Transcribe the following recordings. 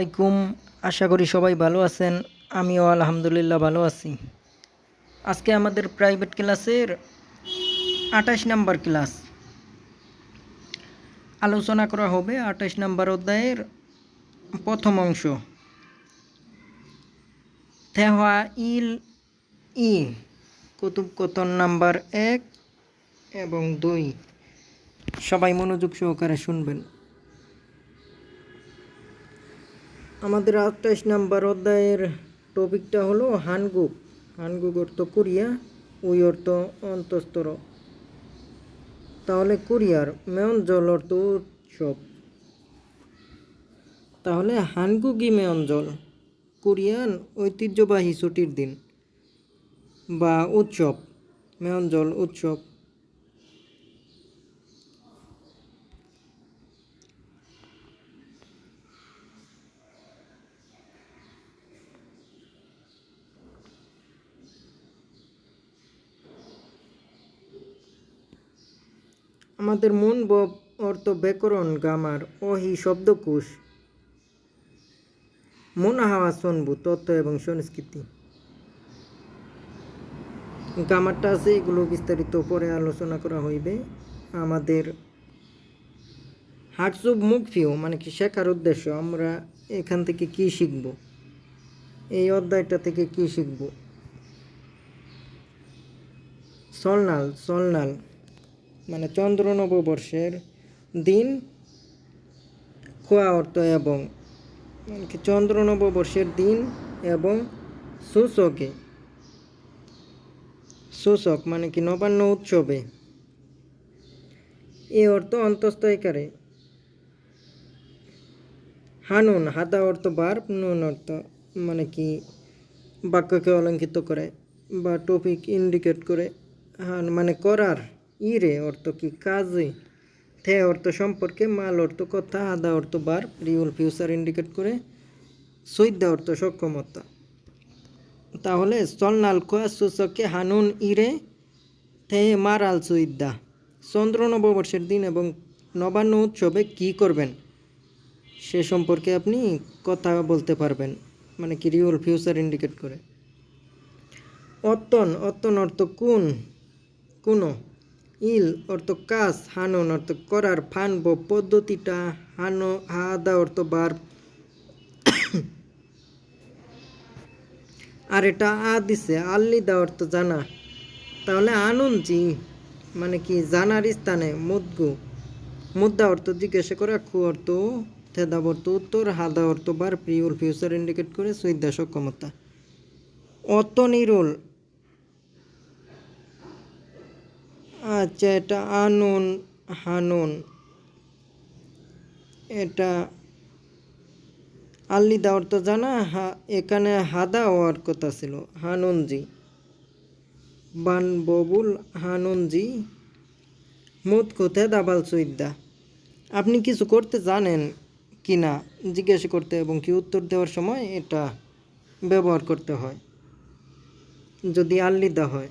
আলাইকুম। আশা করি সবাই ভালো আছেন। আমিও আলহামদুলিল্লাহ ভালো আছি। আজকে আমাদের প্রাইভেট ক্লাসের আঠাশ নাম্বার ক্লাস আলোচনা করা হবে আঠাশ নাম্বার অধ্যায়ের প্রথম অংশ। থেহা ইল ই কুতুবকথন নাম্বার এক এবং দুই। সবাই মনোযোগ সহকারে শুনবেন। আমাদের আঠাশ নাম্বার অধ্যায়ের টপিকটা হলো হানগুক হানগুক অর্থ কোরিয়া, ওই অর্থ অন্তস্তর তাহলে কোরিয়ার মেয়ন জল অর্থ উৎসব। তাহলে হানগুকি মেয়ন জল? কোরিয়ান ঐতিহ্যবাহী ছুটির দিন বা উৎসব। মেয়ন জল উৎসব। আমাদের মন ব অর্থ ব্যাকরণ গামার অহি শব্দকোষ। মন হাওয়া সনবু তত্ত্ব এবং সংস্কৃতি। গামারটা আছে, এগুলো বিস্তারিত পরে আলোচনা করা হইবে। আমাদের হাটসুব মুখফিও মানে কি শেখার উদ্দেশ্য, আমরা এখান থেকে কি শিখব? এই অধ্যায়টা থেকে কি শিখব? সলনাল সলনাল। মানে চন্দ্র নববর্ষের দিন খোয়া অর্থ এবং মানে চন্দ্র নববর্ষের দিন এবং সূচকে। সূচক মানে কি নবান্ন উৎসবে। এ অর্থ অন্তস্থয়কারে হানুন, হাতা অর্থ বার নুন অর্থ মানে কি বাক্যকে অলঙ্কিত করে বা টপিক ইন্ডিকেট করে হান মানে করার। ইরে, অর্থ কি কাজে থে, অর্থ সম্পর্কে মাল, অর্থ কথা, আদা, অর্থ বার, রিউল ফিউচার ইন্ডিকেট করে সৈদ্যা, অর্থ সক্ষমতা। তাহলে সলনাল খোয়া সূচকে হানুন ইরে, থে, মারাল সুইদ্যা চন্দ্র নববর্ষের দিন এবং নবান্ন উৎসবে কি করবেন? সে সম্পর্কে আপনি কথা বলতে পারবেন মানে কি রিউল ফিউচার ইন্ডিকেট করে। অত্তন অত্তন অর্থ কোন? কোনো। ইল অর্থ কাজ, হানন অর্থ করার ফানব পদ্ধতিটা, হানো, হাদা অর্থ বার। আর এটা আ দিছে আল্লিদা অর্থ জানা। তাহলে আনন্দজি মানে কি জানার স্থানে, মুদগু। মুদ্রা অর্থ জিজ্ঞাসা করা, খু অর্থ থেদা অর্থ উত্তর, হাদা অর্থ বার প্রিউল ফিউচার ইন্ডিকেট করে সুইদা সক্ষমতা অত নিরুল আচ্ছা এটা আনুন, হানুন। এটা আল্লিদা অর্থ জানা, হা, এখানে হাদা হওয়ার কথা ছিল, হানুনজি। বান ববুল হানুনজি। মুদ কোথায় দাবাল সুইদ্দা? আপনি কিছু করতে জানেন কি না? জিজ্ঞাসা করতে এবং কি উত্তর দেওয়ার সময় এটা ব্যবহার করতে হয়। যদি আল্লিদা হয়।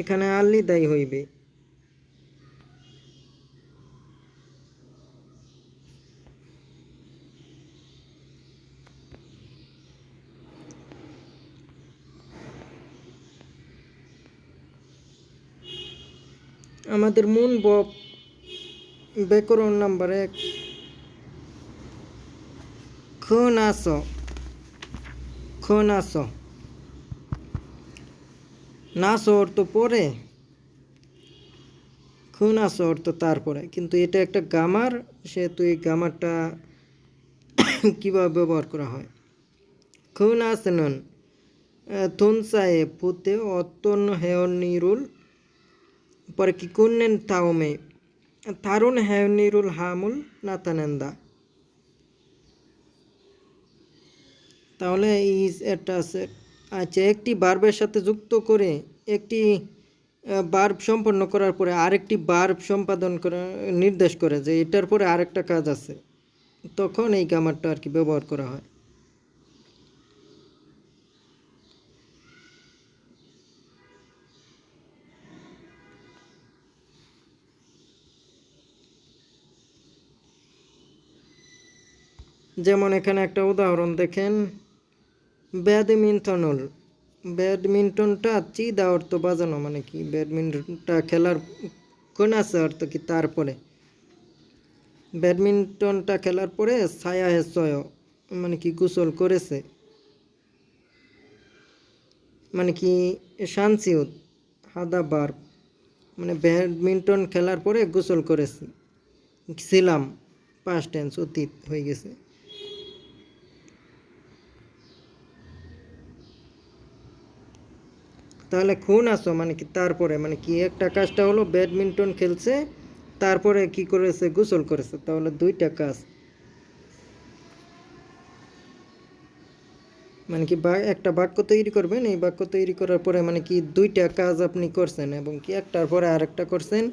এখানে আল্লিদাই হইবে। আমাদের মূল ব ব্যাকরণ নাম্বার এক। খনাস খনাস নাস অর্থ পরে খুনাস অর্থ তারপরে। কিন্তু এটা একটা গামার, সেহেতু এই গামারটা কীভাবে ব্যবহার করা হয়? খুনাস নন থুনসায়ে অত্যন্ন হেয়ন নিরুল, পরে কি কুন্নেন তাওমে তারুণ হেয়নিরুল হামুল নাতানেন্দা। তাহলে ইজ এটা আছে আচ্ছা একটি বার্বের সাথে যুক্ত করে একটি বার্ব সম্পন্ন করার পরে আরেকটি বার্ব সম্পাদন করা, নির্দেশ করে যে এটার পরে আরেকটা কাজ আছে। তখন এই গ্রামারটা আর কি ব্যবহার করা হয়। যেমন এখানে একটা উদাহরণ দেখেন। ব্যাডমিন্টনুল ব্যাডমিন্টনটা চিদা অর্থ বাজানো মানে কি? ব্যাডমিন্টনটা খেলার কোন আছে অর্থ কি তারপরে ব্যাডমিন্টনটা খেলার পরে ছায়া হেসয় মানে কি গোসল করেছে। মানে কি শান্সিউদ হাদা বার। মানে ব্যাডমিন্টন খেলার পরে গোসল করেছি। ছিলাম পাস্ট টেন্স অতীত হয়ে গেছে। তাহলে খুন আসো মানে কি তারপরে মানে কি একটা কাজটা হলো, ব্যাডমিন্টন খেলছে, তারপরে কি করেছে, গোসল করেছে, তাহলে দুইটা কাজ। মানে কি একটা বাক্য তৈরি করবেন, এই বাক্য তৈরি করার পরে মানে কি দুইটা কাজ আপনি করছেন, এবং কি একটার পরে আরেকটা করছেন,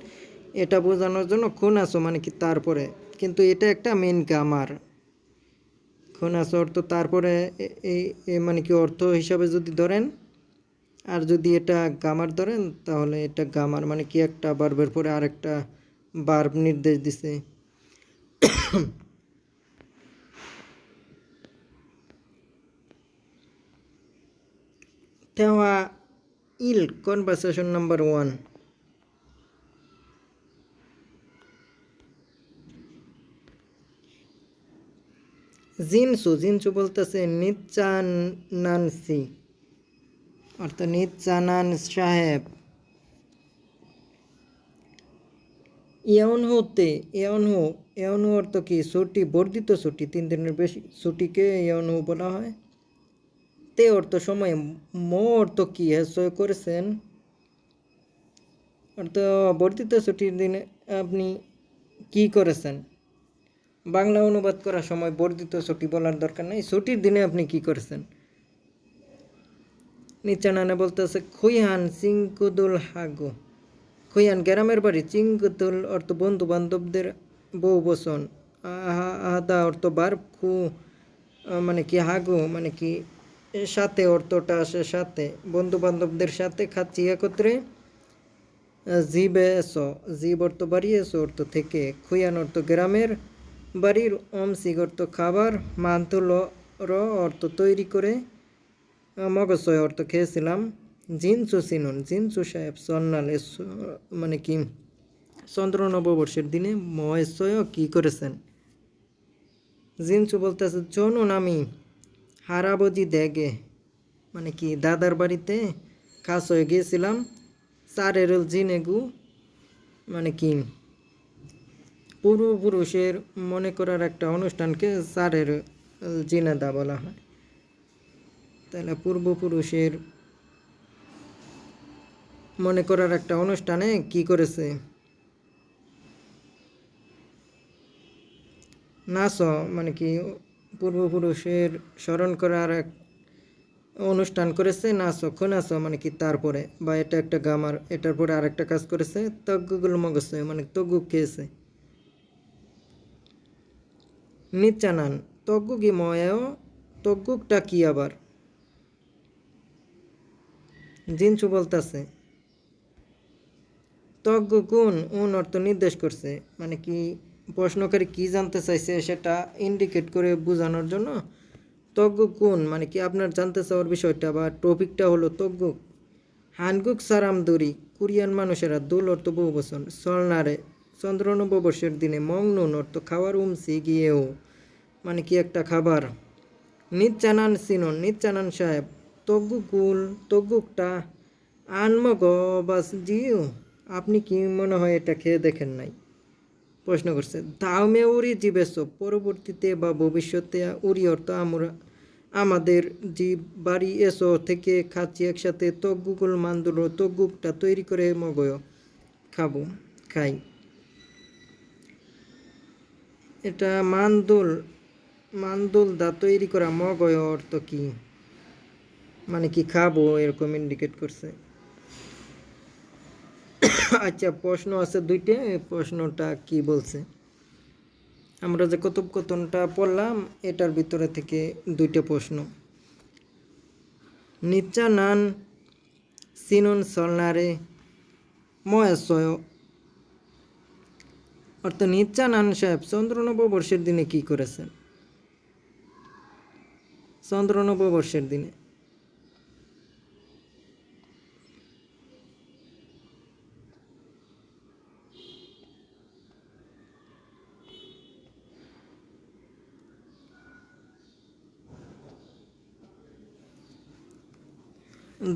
এটা বোঝানোর জন্য খুন আসো মানে কি তারপরে। কিন্তু এটা একটা মেন গ্রামার খুন আসো অর্থ তারপরে এই মানে কি অর্থ হিসাবে যদি ধরেন আর যদি এটা গামার ধরেন, তাহলে এটা গামার মানে কি? একটা বার্বের পরে আরেকটা বার্ব নির্দেশ দিছে। তেওয়া ইল, conversation number one. Jinsu Jinsu বলতেছে নিচান নানসি অর্থাৎ নিচানান সাহেব। ইয়াউনহুতে ইয়াউনহু ইয়াউনহু অর্থ কি? ছুটি, বর্ধিত ছুটি, তিন দিনের বেশি ছুটিকে ইয়াউনহু বলা হয়। তে অর্থ সময়, মো অর্থ কি? হেসয় করেছেন। অর্থ, বর্ধিত ছুটির দিনে আপনি কি করেছেন? বাংলা অনুবাদ করার সময় বর্ধিত ছুটি বলার দরকার নেই। ছুটির দিনে আপনি কি করেছেন? নিচানানে বলতেছে খুইহান চিঙ্কুদুল হাগু। খুইয়ান গ্রামের বাড়ি চিঙ্কুদুল অর্থ বন্ধু বান্ধবদের বউ বসন। আহা- আহাদা অর্থ বার খু মানে কি হাগু মানে কি সাথে অর্থটা আসে সাথে। বন্ধু বান্ধবদের সাথে খাচ্ছি একত্রে। জিবে এসো, জিব অর্থ বাড়ি এসো অর্থ থেকে। খুইয়ান অর্থ গ্রামের বাড়ির অমসিক অর্থ খাবার। মান্তুল র অর্থ তৈরি করে। মগজয় অর্থ খেয়েছিলাম। জিনসু সিনুন, জিনসু সাহেব সন্নাল মানে কি, চন্দ্র নববর্ষের দিনে মহেশ্বয় কি করেছেন? জিনসু বলতেছে, চনুন আমি হারাবজি দেগে। মানে কি, দাদার বাড়িতে খাস হয়ে গিয়েছিলাম। চারের জিনেগু মানে কি, পূর্বপুরুষের মনে করার একটা অনুষ্ঠানকে চারের জিনাদা বলা হয়। তাহলে পূর্বপুরুষের মনে করার একটা অনুষ্ঠানে কি করেছে? নাচ মানে কি, পূর্বপুরুষের স্মরণ করার এক অনুষ্ঠান করেছে, নাচ নাচ মানে কি, তারপরে বা এটা একটা গামার এটার পরে আরেকটা কাজ করেছে তগ্গুগুল মগসে মানে তগ্গু খেয়েছে। নিচানান তগ্গুগি ময়াও তগ্গুকটা কি আবার? জিনসু বলতেছে, তজ্ঞ গুণ, উন অর্থ নির্দেশ করছে। মানে কি প্রশ্নকারী কি জানতে চাইছে সেটা ইন্ডিকেট করে বোঝানোর জন্য তজ্ঞ গুণ মানে কি আপনার জানতে চাওয়ার বিষয়টা বা টপিকটা হলো তজ্ঞ। হানগুক সারাম দড়ি কোরিয়ান মানুষেরা দোল অর্থ বহু বছর সলনারে চন্দ্র নববর্ষের দিনে মংনুন অর্থ খাওয়ার উমসি গিয়েও। মানে কি একটা খাবার। নিচানান সিনন নিচানান সাহেব তগ্গুকুল তগ্গুকটা আনমগ বাস জিও আপনি কি মনে হয় এটা খেয়ে দেখেন নাই? প্রশ্ন করছে দামে উড়ি জীবেশ পরবর্তীতে বা ভবিষ্যতে উড়ি অর্থ আমরা, আমাদের জীব বাড়ি এসো থেকে খাচ্ছি একসাথে তগ্গুকুল মান্দুল তগ্গুকটা তৈরি করে মগয় খাব, খাই। এটা মান্দুল মান্দুল দা তৈরি করা মগয় অর্থ কি? মানে কি খাব এরকম ইন্ডিকেট করছে। আচ্ছা প্রশ্ন আছে দুইটা, প্রশ্নটা কি বলছে? আমরা যে কথোপকথনটা পড়লাম, এটার ভিতরে থেকে দুইটা প্রশ্ন। নিচা নান সিনুন সলনারে ময়াশয় অর্থাৎ নিচা নান সাহেব চন্দ্র নববর্ষের দিনে কি করেছেন? চন্দ্র নববর্ষের দিনে।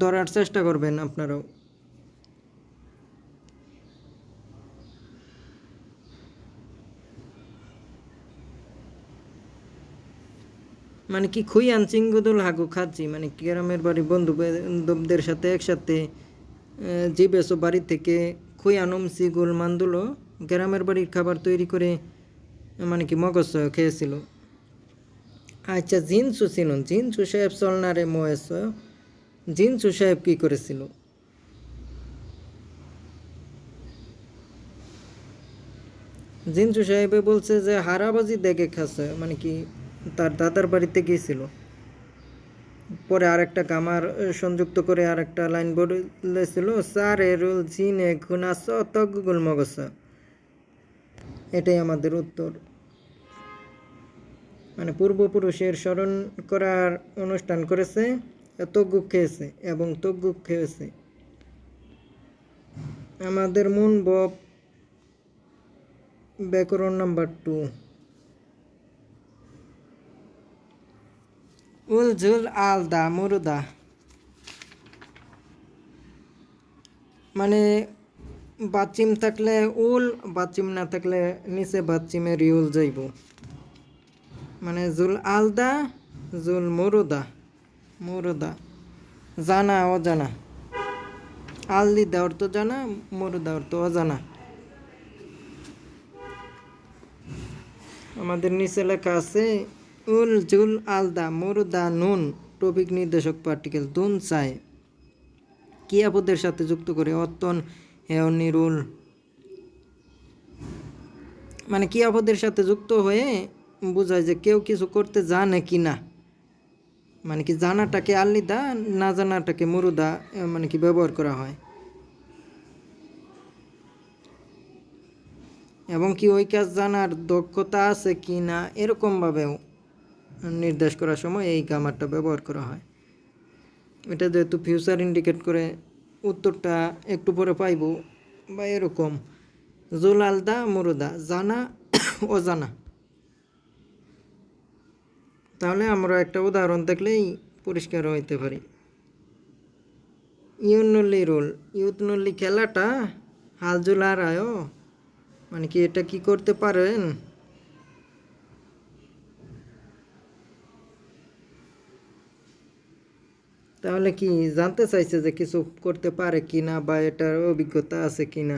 ধরার চেষ্টা করবেন আপনারাও। মানে কি খুই আনছিং গুদুল হাগু খাচ্ছি মানে গ্রামের বাড়ি বন্ধু বান্ধবদের সাথে একসাথে যে বেসো বাড়ি থেকে খুই আনুম সিগুল মান্দুলো গ্রামের বাড়ির খাবার তৈরি করে মানে কি মগজ খেয়েছিল। আচ্ছা জিনসু চিনুন জিনসু সাহেব চলনারে ময়েস জিনসু সাহেব কি করেছিল? জিনসু সাহেবে বলছে যে, হারাবাজি দেখে খাচ্ছে মানে কি, তার দাদার বাড়িতে গিয়েছিল। পরে আর একটা কামার সংযুক্ত করে আর একটা লাইন বলেছিল স্যার এরুল জিনে খুনাস তগুল মগসা। এটাই আমাদের উত্তর। মানে পূর্বপুরুষের স্মরণ করার অনুষ্ঠান করেছে। তগ্গুক খেয়েছে এবং তগ্গুক খেয়েছে আমাদের মন বব ব্যাকরণ নাম্বার টু উল ঝুল আলদা মুরুদা। মানে বাচিম থাকলে উল, বাচিম না থাকলে নিচে বাচিমে ইউল যাইব। মানে জুল আলদা জুল মুরুদা। মুরুদা। জানা, অজানা। আলদি দেওয়ার তো জানা, মুরুদা তো অজানা। আমাদের নিচে লেখা আছে, উল জুল আলদা মুরুদা নুন, টপিক নির্দেশক পার্টিকেল দুন চায়। কিয়াপদের সাথে যুক্ত করে অত্তন হেয় নিরুল মানে কিয়াপদের সাথে যুক্ত হয়ে বোঝায় যে কেউ কিছু করতে জানে কি না। মানে কি জানাটাকে আল্লিদা না জানাটাকে মুরুদা মানে কি ব্যবহার করা হয়। এবং কি ওই কাজ জানার দক্ষতা আছে কি না, এরকমভাবেও নির্দেশ করার সময় এই গামারটা ব্যবহার করা হয়। এটা যেহেতু ফিউচার ইন্ডিকেট করে উত্তরটা একটু পরে পাইব, বা এরকম। জুল আলদা মুরুদা, জানা, অজানা। তাহলে আমরা একটা উদাহরণ দেখলেই পরিষ্কার হইতে পারি। ইউনুল্লি রোল ইউতনুল্লি খেলাটা হালজুল আর আয়ো। মানে কি এটা কি করতে পারেন? তাহলে কি জানতে চাইছে যে কিছু করতে পারে কি না বা এটার অভিজ্ঞতা আছে কি না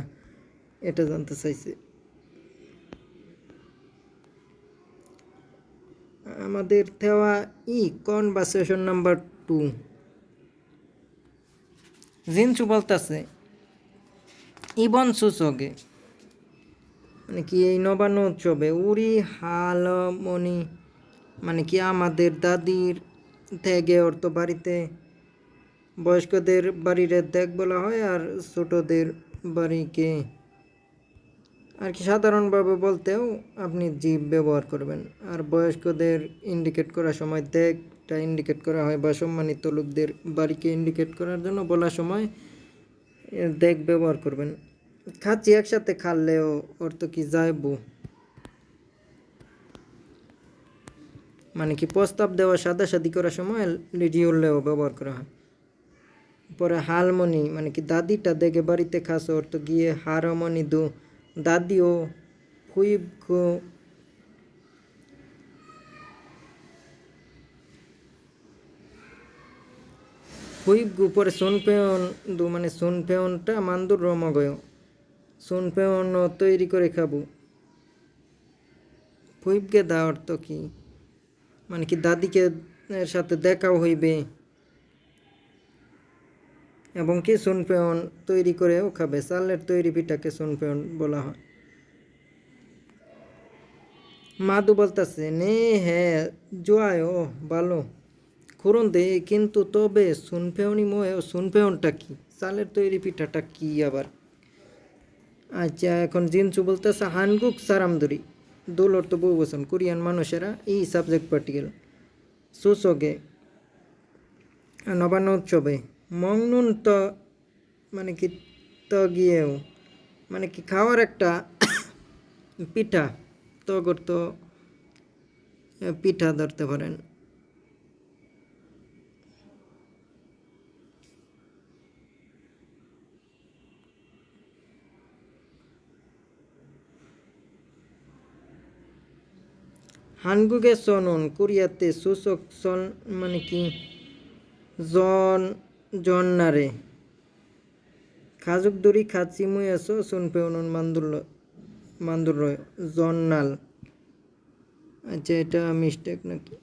এটা জানতে চাইছে। আমাদের দেওয়া ই কনভারসেশন নাম্বার টু জিনসু বলতেছে, ইবন সুচকে মানে কি এই নবান্ন উৎসবে? উড়ি হালমণি মানে কি আমাদের দাদির ত্যাগে অর্থ বাড়িতে বয়স্কদের বাড়িরে দেখ বলা হয় আর ছোটদের বাড়িকে আর কি সাধারণভাবে বলতেও আপনি জীব ব্যবহার করবেন। আর বয়স্কদের ইন্ডিকেট করার সময় দেখটা ইন্ডিকেট করা হয় বা সম্মানিত লোকদের বাড়িকে ইন্ডিকেট করার জন্য বলার সময় দেখ ব্যবহার করবেন। খাচ্ছি একসাথে খাললেও অর্থ কি যাইব? মানে কি প্রস্তাব দেওয়া সাদা সাদি করার সময় লিডিওলেও ব্যবহার করা হয়। পরে হালমণি মানে কি দাদিটা দেখে বাড়িতে খাস অর্থ গিয়ে হারমণি দু দাদিও হুইব গো। হুইব গু পরে সোনপেয়ন দু মানে সোনপেয়নটা মান্দুর রমগয়। সোনপেয়ন তৈরি করে খাব। হুইবকে দা অর্থ কি? মানে কি দাদিকে সাথে দেখাও হইবে? এবং কি সুনপেয়ন তৈরি করেও খাবে। চালের তৈরি পিঠাকে সুনপেয়ন বলা হয়। মাদু বলতেছে, নে হ্যাঁ জোয়ায় ও ভালো খুরন দে, কিন্তু তবে সুনপেয়নি ময়ে সুনপেয়নটা কি? চালের তৈরি পিঠাটা কি আবার? আচ্ছা এখন জিনসু বলতেছে, হানগুক সারামদুরি দোল তো বহু বচন কোরিয়ান মানুষেরা এই সাবজেক্ট পার্টিকেল সূচকে নবান্ন উৎসবে মংনুন তো মানে কি তো গিয়েও মানে কি খাওয়ার একটা পিঠা তো আহ, পিঠা ধরতে পারেন। হানগুগে সনন কোরিয়াতে সূচক সন মানে কি? জন জন্নারে খাজুক দড়ি খাচি মুই আছো সুন পেউনন মান্দুল মান্দুর জন্নাল আচ্ছা এটা মিস্টেক নাকি?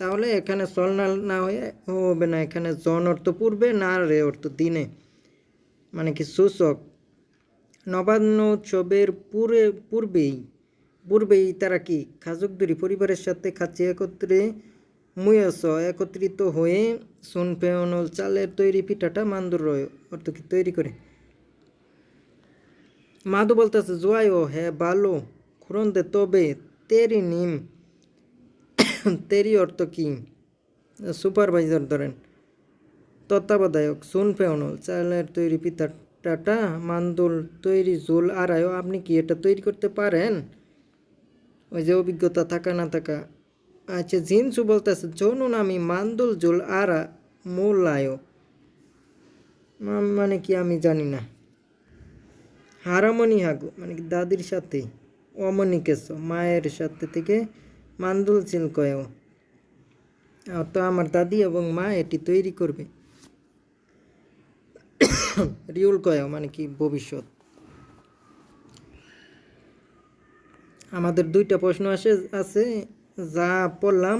তাহলে এখানে সলনাল না না হয়ে হবে না। এখানে জন অর্থ পূর্বে, না রে অর্থ দিনে। মানে কি সূচক। নবান্ন উৎসবের পূর্বে পূর্বেই পূর্বেই তারা কি? খাজুকদুরি পরিবারের সাথে খাচ্ছি একত্রে, মুয়স একত্রিত হয়ে সোন পেয়নল চালের তৈরি পিঠাটা মান্দুর রয় অর্থ কি? তৈরি করে। মাদু বলতেছে জোয়াই ও হ্যাঁ ভালো। খুরন্দে তবে তেরি নিম। তেরি অর্থ কি সুপারভাইজার ধরেন। তত্ত্বাবধায়ক সুন পেওনল চালের তৈরি পিতা, টাটা, মান্দুল, তৈরি জোল, আড়াইও, আপনি কি এটা তৈরি করতে পারেন? ওই যে অভিজ্ঞতা, থাকা না থাকা। আচ্ছা জিনসু বলতেছে জনুন আমি মান্দুল, জোল আরা মোলায় মানে কি আমি জানি না। হারামণি হাগু মানে কি দাদির সাথে অমনি কেস মায়ের সাথে থেকে মান্দুল চিলকয়েও তো আমার দাদি এবং মা এটি তৈরি করবে। রিউল কয়েও মানে কি ভবিষ্যৎ। আমাদের দুইটা প্রশ্ন আসে, আছে, যা পড়লাম,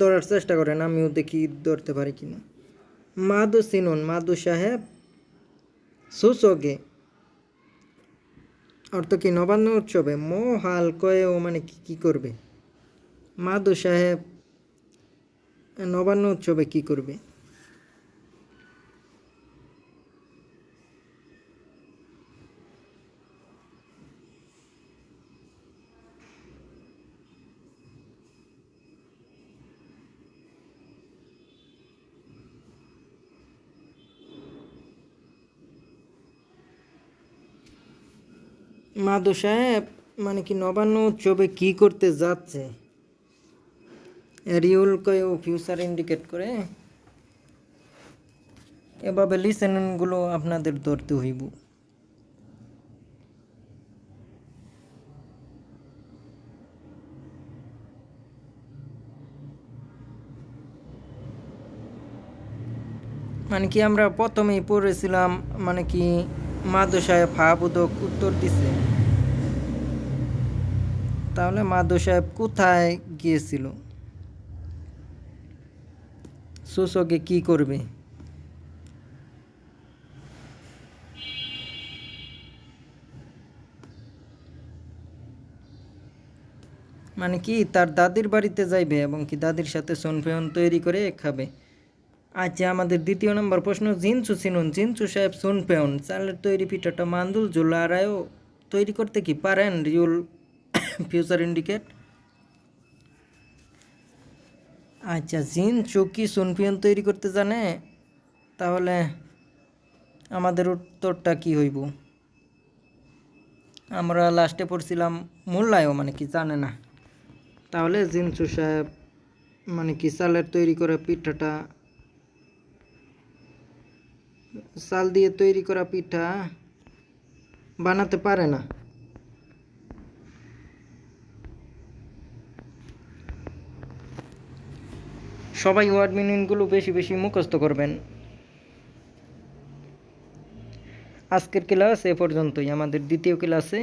ধরার চেষ্টা করেন, আমিও দেখি ধরতে পারি কিনা। মাদু সিনুন, মাদু সাহেব সুসগে অর্থ কি নবান্ন উৎসবে? মহাল কয়েও মানে কি কি করবে? মাদু সাহেব, নবান্ন উৎসবে কি করবে? মাদু সাহেব মানে কি নবান্ন উৎসবে কি করতে যাচ্ছে? রিউল কয়ে ফিউচার ইন্ডিকেট করে? এভাবে লিসেনগুলো আপনাদের ধরতে হইব। মানে কি আমরা প্রথমেই পড়েছিলাম মানে কি মাদু সাহেব হাবুদক উত্তর দিছে। তাহলে মাদু সাহেব কোথায় গিয়েছিল? সুসকে কি করবে? মানে কি, তার দাদির বাড়িতে যাইবে এবং কি দাদির সাথে সোনফেয়ন তৈরি করে খাবে? আচ্ছা আমাদের দ্বিতীয় নম্বর প্রশ্ন, জিনসু চিনুন জিনসু সাহেব সোনফেয়ন চালের তৈরি পিঠাটা মান্দুল জুলারায়ও তৈরি করতে কি পারেন? রিউল, ফিউচার ইন্ডিকেট। আচ্ছা জিন চুকি সুনফিয়ন তৈরি করতে জানে, তাহলে আমাদের উত্তরটা কি হইব? আমরা লাস্টে পড়ছিলাম মোল্লায়ও মানে কি জানে না। তাহলে জিনসু সাহেব মানে কি চালের তৈরি করা পিঠাটা, চাল দিয়ে তৈরি করা পিঠা বানাতে পারে না। সবাই ওয়ার্ড মিনিংগুলো বেশি বেশি মুখস্থ করবেন। আজকের ক্লাস এ পর্যন্তই। আমাদের দ্বিতীয় ক্লাসে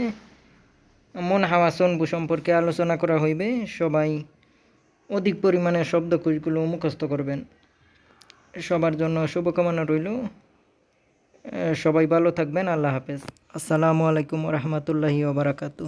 মন, হাওয়া সনবু সম্পর্কে আলোচনা করা হইবে। সবাই অধিক পরিমাণে শব্দকোষগুলো মুখস্থ করবেন। সবার জন্য শুভকামনা রইল। সবাই ভালো থাকবেন। আল্লাহ হাফেজ। আসসালামু আলাইকুম রহমতুল্লাহি ওবরাকাতু